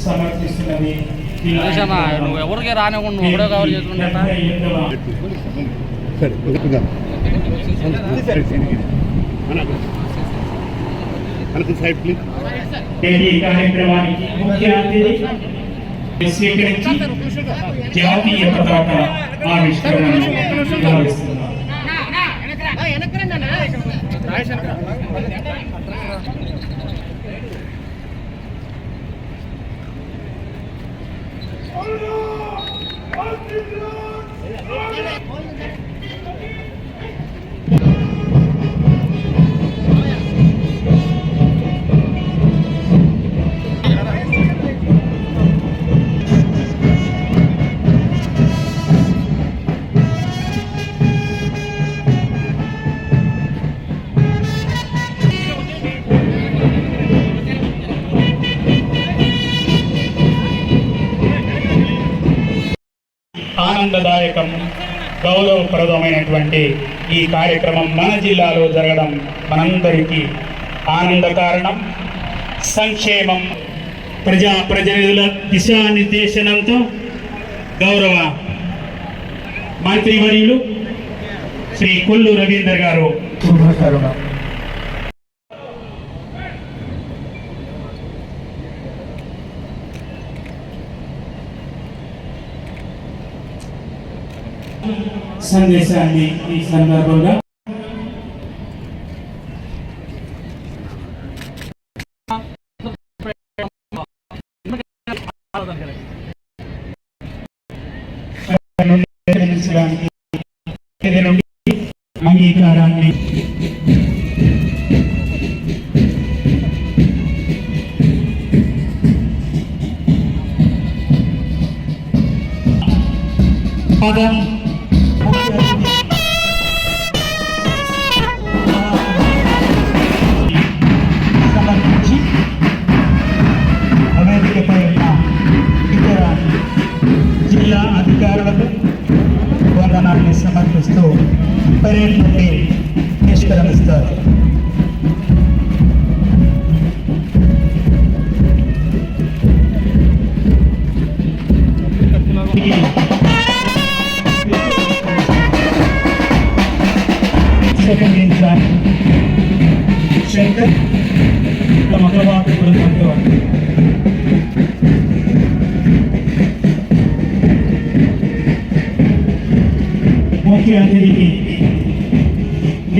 సమర్పిస్తున్నది నువ్వు ఎవరికి రానివ్వండి నువ్వు ఒకడే కవర్ చేసుకుంటా కార్యక్రమానికి ముఖ్య అతిథి స్వీకరించి జాతీయ పతాక ఆవిష్కరణను Oh, ఆనందదాయకం గౌరవప్రదమైనటువంటి ఈ కార్యక్రమం మన జిల్లాలో జరగడం మనందరికీ ఆనంద కారణం. సంక్షేమం ప్రజా ప్రజల దిశానిర్దేశనంతో గౌరవ మంత్రివర్యులు శ్రీ కొల్లు రవీందర్ గారు. సందేశాన్ని ఈ సందర్భంగా అంగీకారాన్ని పదం परेड करके पेश करा नमस्कार second in track. Shankar, Tamaklavad, Gurukhantavan. मुख्य अतिथि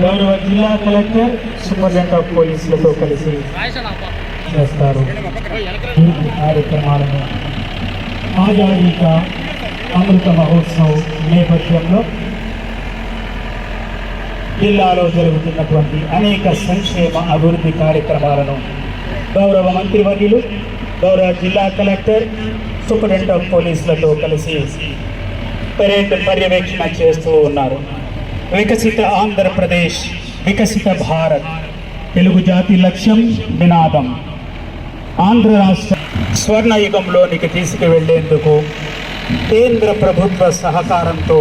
గౌరవ జిల్లా కలెక్టర్ సూపరింటెండెంట్ ఆఫ్ పోలీసులతో కలిసి చేస్తారు. కార్యక్రమాలను ఆజాదీ కా అమృత మహోత్సవ్ నేపథ్యంలో జిల్లాలో జరుగుతున్నటువంటి అనేక సంక్షేమ అభివృద్ధి కార్యక్రమాలను గౌరవ మంత్రివర్యులు గౌరవ జిల్లా కలెక్టర్ సూపరింటెండెంట్ ఆఫ్ పోలీసులతో కలిసి పరేడ్ పర్యవేక్షణ చేస్తూ ఉన్నారు. వికసిత ఆంధ్రప్రదేశ్ వికసిత భారత్ తెలుగు జాతి లక్ష్యం నినాదం. ఆంధ్ర రాష్ట్ర స్వర్ణయుగంలోనికి తీసుకువెళ్ళేందుకు కేంద్ర ప్రభుత్వ సహకారంతో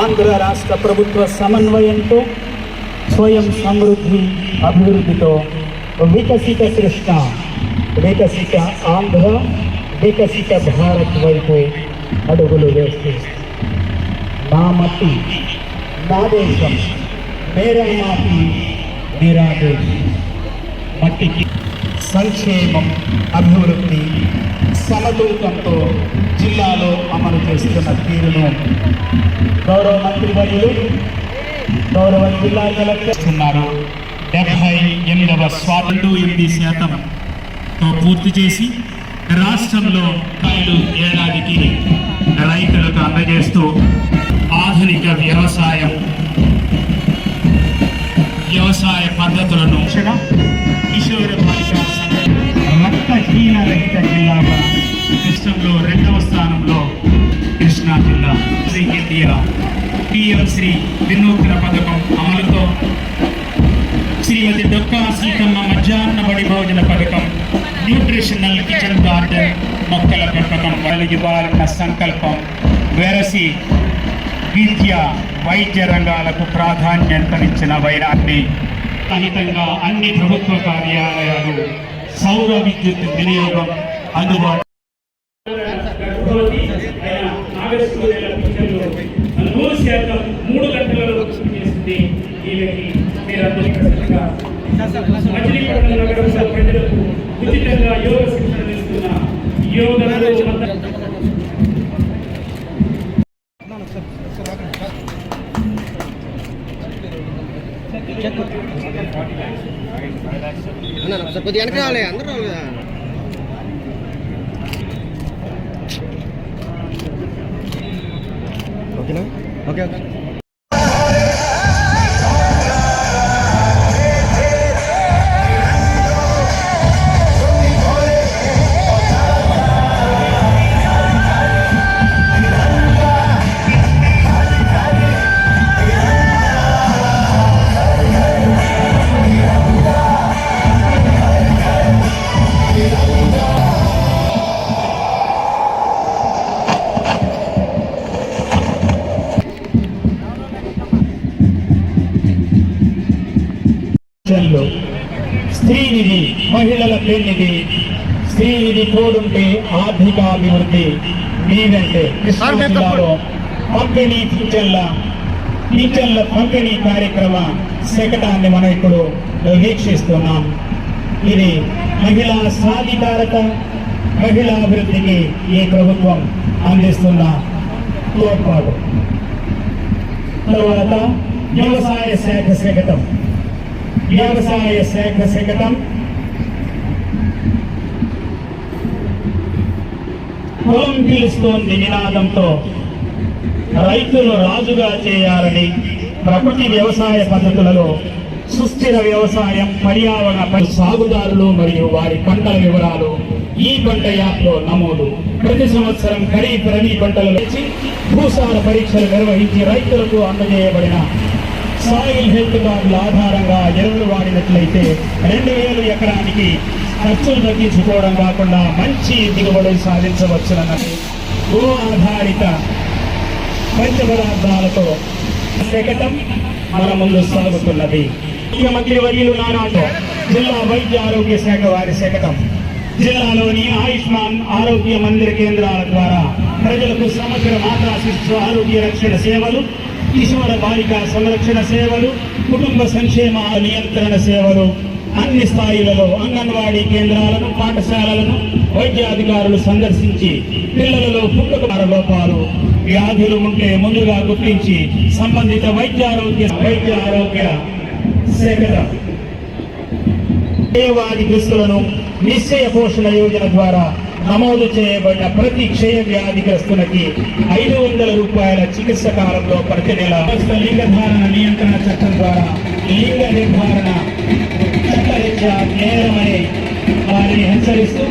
ఆంధ్ర రాష్ట్ర ప్రభుత్వ సమన్వయంతో స్వయం సమృద్ధి అభివృద్ధితో వికసిత కృష్ణ వికసిత ఆంధ్ర వికసిత భారత్ వైపు అడుగులు వేస్తుంది నా మట్టి నా దేశం మేరా మాటి మేరా దేశం మట్టికి సంక్షేమం అభివృద్ధి సమతూకంతో జిల్లాలో అమలు చేస్తున్న తీరును గౌరవ మంత్రివర్యులు గౌరవ జిల్లా కలెక్టర్ ఉన్నారు డెబ్బై ఎనిమిదవ స్వాతంత్ర ఎనిమిది శాతంతో పూర్తి చేసి రాష్ట్రంలో ఏడాదికి రైతులకు అందజేస్తూ ఆధునిక వ్యవసాయం వ్యవసాయ పద్ధతులను కిషోర బాలికా రక్తహీన రహిత జిల్లాగా రాష్ట్రంలో రెండవ స్థానంలో కృష్ణా జిల్లా శ్రీ ఇండియా పిఎం శ్రీ వినూత్న పథకం అమలుతో శ్రీమతి డొక్కా సీతమ్మ మధ్యాహ్న బడి భోజన పథకం న్యూట్రిషనల్ కిచెన్ గార్డెన్ మొక్కల పెంపకం వాళ్ళు ఇవ్వాలన్న సంకల్పం వెరసి విద్య వైద్య రంగాలకు ప్రాధాన్యతనిచ్చిన వైరాన్ని సహితంగా అన్ని ప్రభుత్వ కార్యాలయాలు సౌర విద్యుత్ వినియోగం అందుబాటు అన్న సార్ కొద్దిగా వెనక రావాలి అందరూ రావాలి కదా ఓకేనా ఓకే ఓకే కృష్ణా జిల్లాలో పంపిణీ పింఛన్ల పింఛన్ల పంపిణీ కార్యక్రమ శకటాన్ని మనం ఇప్పుడు వీక్షిస్తున్నాం. ఇది మహిళా సాధికారత మహిళా అభివృద్ధికి ఈ ప్రభుత్వం అందిస్తున్న తోడ్పాటు. తర్వాత వ్యవసాయ శాఖ శకటం. వ్యవసాయ శాఖ శకటం పొలం పిలుస్తోంది నినాదంతో. రైతులు రాజుగా చేయాలని ప్రకృతి వ్యవసాయ పద్ధతులలో సుస్థిర వ్యవసాయం పర్యావరణ పరి- సాగుదారులు మరియు వారి పంటల వివరాలు ఈ పంట యాప్లో నమోదు. ప్రతి సంవత్సరం ఖరీఫ్ రబీ పంటలు వచ్చి భూసార పరీక్షలు నిర్వహించి రైతులకు అందజేయబడిన సాయిల్ హెల్త్ కార్డుల ఆధారంగా ఎరువులు వాడినట్లయితే రెండు వేలు ఎకరానికి ఖర్చులు తగ్గించుకోవడం కాకుండా మంచి దిగుబడి సాధించవచ్చునన్నది భూ ఆధారిత పంచపదార్థాలతో శకటం మన ముందు సాగుతున్నది. ముఖ్యమంత్రి వర్యులు నానాటో జిల్లా వైద్య ఆరోగ్య శాఖ వారి శకటం. జిల్లాలోని ఆయుష్మాన్ ఆరోగ్య మందిర కేంద్రాల ద్వారా ప్రజలకు సమగ్ర మాతా శిశు ఆరోగ్య రక్షణ సేవలు కిశోర బాలిక సంరక్షణ సేవలు కుటుంబ సంక్షేమ నియంత్రణ సేవలు అన్ని స్థాయిలలో అంగన్వాడీ కేంద్రాలను పాఠశాలలను వైద్యాధికారులు సందర్శించి పిల్లలలో పుట్టుక లోపాలు వ్యాధులు ఉంటే ముందుగా గుర్తించి సంబంధిత వైద్యారోగ్య వైద్య ఆరోగ్య శాఖ క్షయవాది గ్రస్తులను నిశ్చయ పోషణ యోజన ద్వారా నమోదు చేయబడిన ప్రతి క్షయ వ్యాధిగ్రస్తులకి ఐదు వందల రూపాయల చికిత్స కాలంలో ప్రతి నెల. లింగ ధారణ నియంత్రణ చట్టం ద్వారా లింగ నిర్ధారణ చట్టరీత్యా నేరమని వారిని హెచ్చరిస్తూ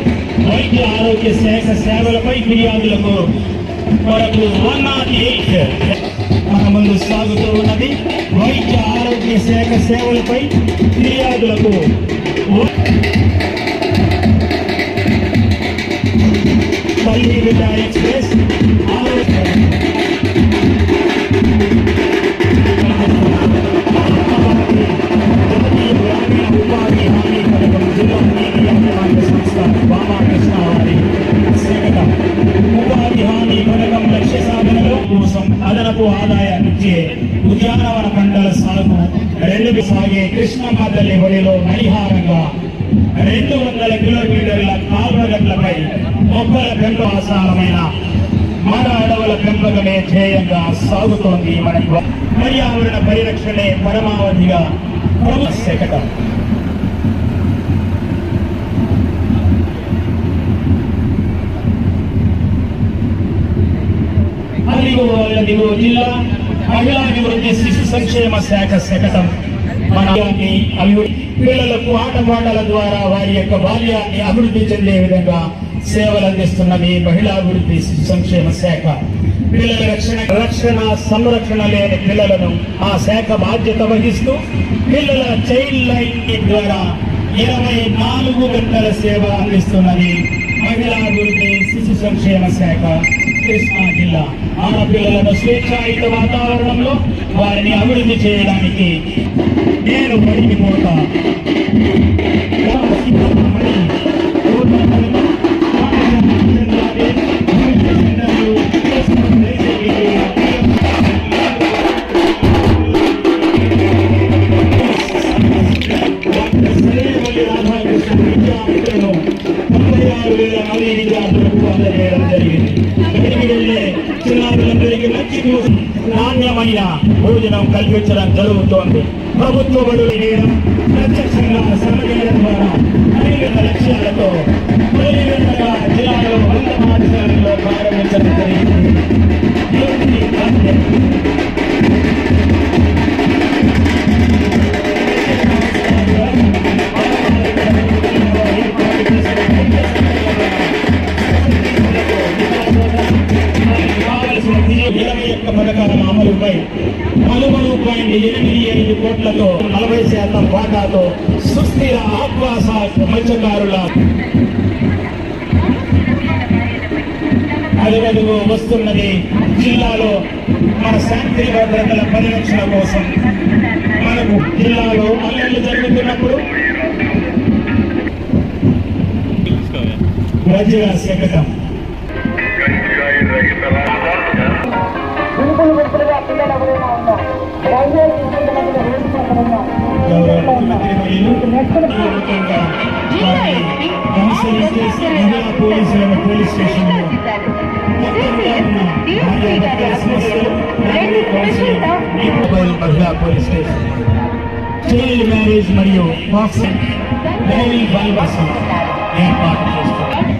వైద్య ఆరోగ్య శాఖ సేవలపై ఫిర్యాదులకు కొరకు వన్ నాట్ ఎయిట్ మన ముందు సాగుతూ ఉన్నది వైద్య ఆరోగ్య శాఖ సేవలపై ఫిర్యాదులకు పల్లి బిడ్డ ఎక్స్ప్రెస్ ఆరోగ్య సాగే కృష్ణమ్మ తల్లి ఒడిలో నడిహారంగా రెండు వందల కిలోమీటర్ల కాల్వగట్లపై మొక్కల పెంపకాసారమైన మన అడవుల పెంపకమే ధ్యేయంగా సాగుతోంది మన పర్యావరణ పరిరక్షణే పరమావధిగా ప్రభుత్వ శకటం జిల్లా మహిళా అభివృద్ధి శిశు సంక్షేమ శాఖ శకటం. మన బాల్యాన్ని అభివృద్ధి పిల్లలకు ఆటపాటల ద్వారా వారి యొక్క బాల్యాన్ని అభివృద్ధి చెందే విధంగా సేవలు అందిస్తున్నది మహిళా సంక్షేమ శాఖ. పిల్లల రక్షణ రక్షణ సంరక్షణ లేని పిల్లలను ఆ శాఖ బాధ్యత వహిస్తూ పిల్లల చైల్డ్ లైన్ ద్వారా ఇరవై నాలుగు గంటల సేవ అందిస్తున్నది మహిళాభివృద్ధి శిశు సంక్షేమ శాఖ కృష్ణా జిల్లా. ఆడపిల్లలను స్వేచ్ఛాయుత వాతావరణంలో వారిని అభివృద్ధి చేయడానికి నేను బడికి భోజనం కల్పించడం జరుగుతోంది. ప్రభుత్వ బడులు చేయడం ప్రత్యక్షంగా శ్రమ చేయడం ద్వారా అనేక లక్ష్యాలతో తొలివిడతగా జిల్లాలో వంద పాఠశాలలో ప్రారంభించడం జరిగింది. పథకాల అమలుపై పలుమలు పాయింట్ ఎనిమిది ఐదు కోట్లతో నలభై శాతం వాటాతో సుస్థిర ఆక్వాస మత్స్యకారుల అడుగడుగు వస్తున్నది జిల్లాలో మన శాంతి భద్రతల పరిరక్షణ కోసం. మనకు జిల్లాలో అల్లర్లు జరుగుతున్నప్పుడు ప్రజల శకటం పోలీస్ స్టేషన్ చైల్డ్ మ్యారేజ్ మరియు బాక్సింగ్ డైరీ బైబర్స్ ఏర్పాటు చేస్తారు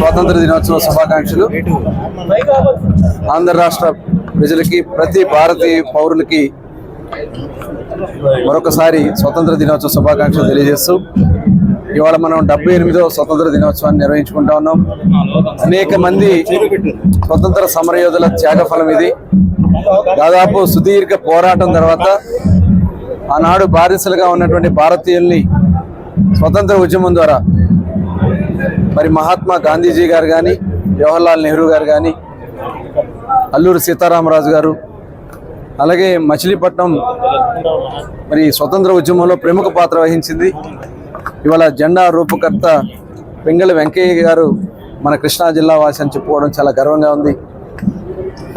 స్వాతంత్ర దినోత్సవ శుభాకాంక్షలు. ఆంధ్ర రాష్ట్ర ప్రజలకి ప్రతి భారతీయ పౌరులకి మరొకసారి స్వతంత్ర దినోత్సవ శుభాకాంక్షలు తెలియజేస్తూ ఇవాళ మనం డెబ్బై ఎనిమిదవ స్వతంత్ర దినోత్సవాన్ని నిర్వహించుకుంటా ఉన్నాం. అనేక మంది స్వతంత్ర సమరయోధుల త్యాగఫలం ఇది. దాదాపు సుదీర్ఘ పోరాటం తర్వాత ఆనాడు బారిసలుగా ఉన్నటువంటి భారతీయుల్ని స్వతంత్ర ఉద్యమం ద్వారా మరి మహాత్మా గాంధీజీ గారు కానీ జవహర్లాల్ నెహ్రూ గారు కానీ అల్లూరి సీతారామరాజు గారు అలాగే మచిలీపట్నం మరి స్వతంత్ర ఉద్యమంలో ప్రముఖ పాత్ర వహించింది. ఇవాళ జెండా రూపకర్త పెంగళ వెంకయ్య గారు మన కృష్ణా జిల్లా వాసి అని చెప్పుకోవడం చాలా గర్వంగా ఉంది.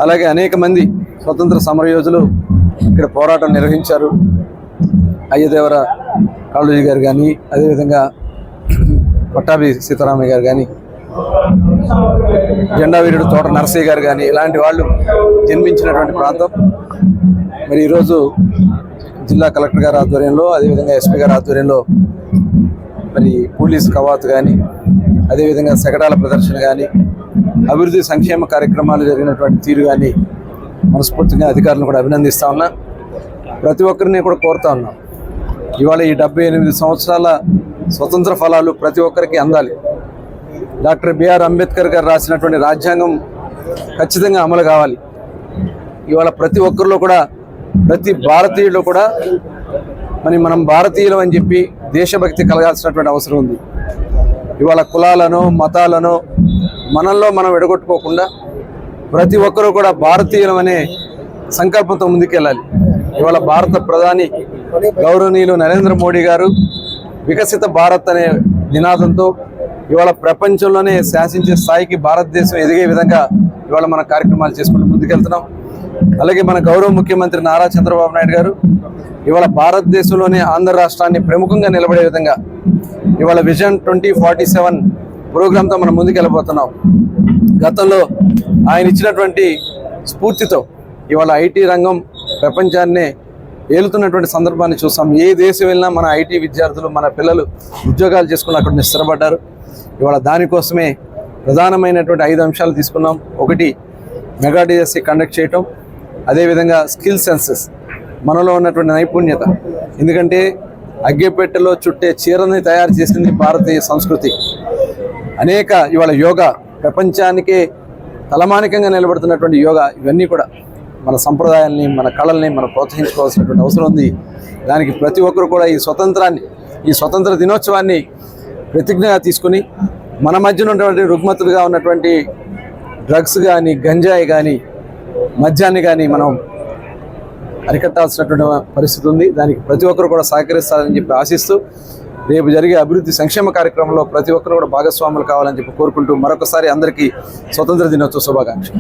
అలాగే అనేక మంది స్వతంత్ర సమరయోధులు ఇక్కడ పోరాటం నిర్వహించారు. అయ్యదేవర కాళోజీ గారు కానీ అదేవిధంగా పట్టాభి సీతారామయ్య గారు కానీ జెండా వీరుడు తోట నరసయ్య గారు కానీ ఇలాంటి వాళ్ళు జన్మించినటువంటి ప్రాంతం. మరి ఈరోజు జిల్లా కలెక్టర్ గారి ఆధ్వర్యంలో అదేవిధంగా ఎస్పీ గారి ఆధ్వర్యంలో మరి పోలీస్ కవాతు కానీ అదేవిధంగా శకటాల ప్రదర్శన కానీ అభివృద్ధి సంక్షేమ కార్యక్రమాలు జరిగినటువంటి తీరు కానీ మనస్ఫూర్తిగా అధికారులను కూడా అభినందిస్తూ ఉన్నా. ప్రతి ఒక్కరిని కూడా కోరుతా ఉన్నాం. ఇవాళ ఈ డెబ్బై ఎనిమిది సంవత్సరాల స్వతంత్ర ఫలాలు ప్రతి ఒక్కరికి అందాలి. డాక్టర్ బిఆర్ అంబేద్కర్ గారు రాసినటువంటి రాజ్యాంగం ఖచ్చితంగా అమలు కావాలి. ఇవాళ ప్రతి ఒక్కరిలో కూడా ప్రతి భారతీయుడు కూడా మరి మనం భారతీయులం అని చెప్పి దేశభక్తి కలగాల్సినటువంటి అవసరం ఉంది. ఇవాళ కులాలను మతాలను మనల్లో మనం విడగొట్టుకోకుండా ప్రతి ఒక్కరూ కూడా భారతీయులం అనే సంకల్పంతో ముందుకెళ్ళాలి. ఇవాళ భారత ప్రధాని గౌరవనీయులు నరేంద్ర మోడీ గారు వికసిత భారత్ అనే నినాదంతో ఇవాళ ప్రపంచంలోనే శాసించే స్థాయికి భారతదేశం ఎదిగే విధంగా ఇవాళ మన కార్యక్రమాలు చేసుకుంటూ ముందుకెళ్తున్నాం. అలాగే మన గౌరవ ముఖ్యమంత్రి నారా చంద్రబాబు నాయుడు గారు ఇవాళ భారతదేశంలోనే ఆంధ్ర రాష్ట్రాన్ని ప్రముఖంగా నిలబడే విధంగా ఇవాళ విజన్ ట్వంటీ ఫార్టీ సెవెన్ ప్రోగ్రాంతో మనం ముందుకెళ్ళబోతున్నాం. గతంలో ఆయన ఇచ్చినటువంటి స్ఫూర్తితో ఇవాళ ఐటీ రంగం ప్రపంచాన్నే ఏలుతున్నటువంటి సందర్భాన్ని చూస్తాం ఏ దేశం వెళ్ళినా మన ఐటీ విద్యార్థులు మన పిల్లలు ఉద్యోగాలు చేసుకుని అక్కడ స్థిరపడ్డారు ఇవాళ దానికోసమే ప్రధానమైనటువంటి ఐదు అంశాలు తీసుకున్నాం. ఒకటి మెగా డిఎస్సి కండక్ట్ చేయటం. అదేవిధంగా స్కిల్ సెన్సెస్ మనలో ఉన్నటువంటి నైపుణ్యత. ఎందుకంటే అగ్గెపెట్టెలో చుట్టే చీరని తయారు చేసింది భారతీయ సంస్కృతి. అనేక ఇవాళ యోగా ప్రపంచానికే తలమానికంగా నిలబడుతున్నటువంటి యోగా ఇవన్నీ కూడా. మన సంప్రదాయాల్ని మన కళల్ని మనం ప్రోత్సహించుకోవాల్సినటువంటి అవసరం ఉంది. దానికి ప్రతి ఒక్కరు కూడా ఈ స్వతంత్రాన్ని ఈ స్వతంత్ర దినోత్సవాన్ని ప్రతిజ్ఞగా తీసుకుని మన మధ్యన ఉన్నటువంటి రుగ్మతులుగా ఉన్నటువంటి డ్రగ్స్ కానీ గంజాయి కానీ మద్యాన్ని కానీ మనం అరికట్టాల్సినటువంటి పరిస్థితి ఉంది. దానికి ప్రతి ఒక్కరు కూడా సహకరిస్తారని చెప్పి ఆశిస్తూ రేపు జరిగే అభివృద్ధి సంక్షేమ కార్యక్రమంలో ప్రతి ఒక్కరు కూడా భాగస్వాములు కావాలని చెప్పి కోరుకుంటూ మరొకసారి అందరికీ స్వతంత్ర దినోత్సవ శుభాకాంక్షలు.